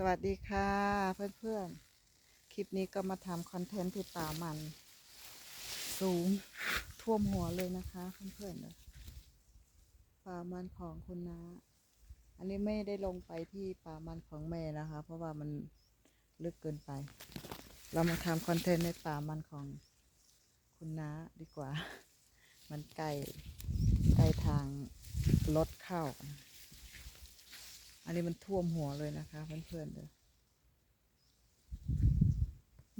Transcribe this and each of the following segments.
สวัสดีค่ะเพื่อนๆ คลิปนี้ก็มาทำคอนเทนต์ที่ป่ามัน สูงท่วมหัวเลยนะคะเพื่อนๆป่ามันของคุณนาอันนี้ไม่ได้ลงไปที่ป่ามันของแม่นะคะ เพราะว่ามันลึกเกินไป เรามาทำคอนเทนต์ในป่ามันของคุณน้าดีกว่า มันใกล้ใกลทางรถเข้า อันนี้มันท่วมหัวเลยนะคะเพื่อนๆเลย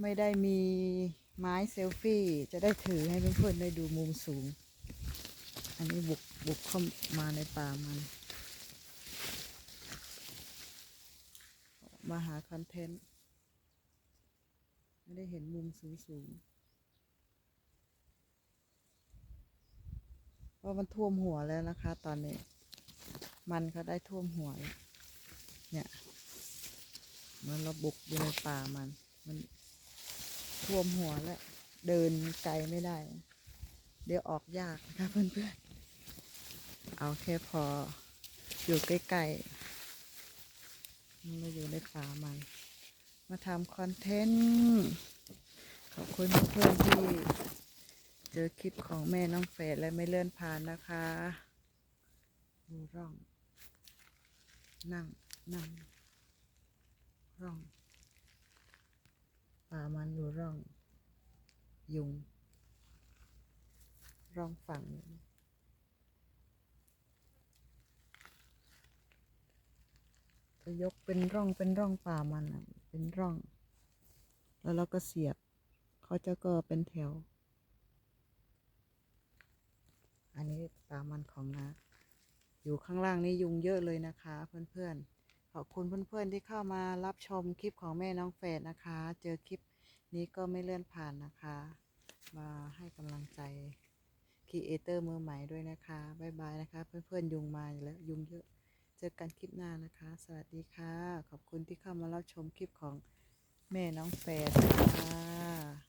ไม่ได้มีไม้เซลฟี่ จะได้ถือให้เพื่อนๆได้ดูมุมสูง อันนี้บุกบุกเข้ามาในป่ามัน มาหาคอนเทนต์ไม่ได้เห็นมุมสูงสูงๆเพราะมันท่วมหัวแล้วนะคะ ตอนนี้ มันก็ได้ท่วมหัวแล้ว เนี่ยมันเราบุกอยู่ในป่ามัน มันท่วมหัวแล้ว เดินไกลไม่ได้ เดี๋ยวออกยากนะคะเพื่อนๆ เอาแค่พออยู่ใกล้ๆมันมาอยู่ในป่ามัน มาทำคอนเทนต์ ขอบคุณเพื่อนที่เจอคลิปของแม่น้องเฟดและไม่เลื่อนผ่านนะคะ ดูร่อง นั่ง นั่งร่องป่ามันดูร่อง ยุง ร่องฝั่งจะยกเป็นร่องเป็นร่องป่ามันอะเป็นร่อง แล้วเราก็เสียบเขาจะก็เป็นแถว อันนี้ป่ามันของนาอยู่ข้างล่างนี่ยุงเยอะเลยนะคะเพื่อนๆ ขอบคุณเพื่อนๆที่เข้ามารับชมคลิปของแม่น้องเฟดนะคะ เจอคลิปนี้ก็ไม่เลื่อนผ่านนะคะ มาให้กำลังใจครีเอเตอร์มือใหม่ด้วยนะคะบ๊ายบายนะคะ เพื่อนๆยุงมาแล้วยุงเยอะเจอกันคลิปหน้านะคะ สวัสดีค่ะ ขอบคุณที่เข้ามารับชมคลิปของแม่น้องเฟดนะคะ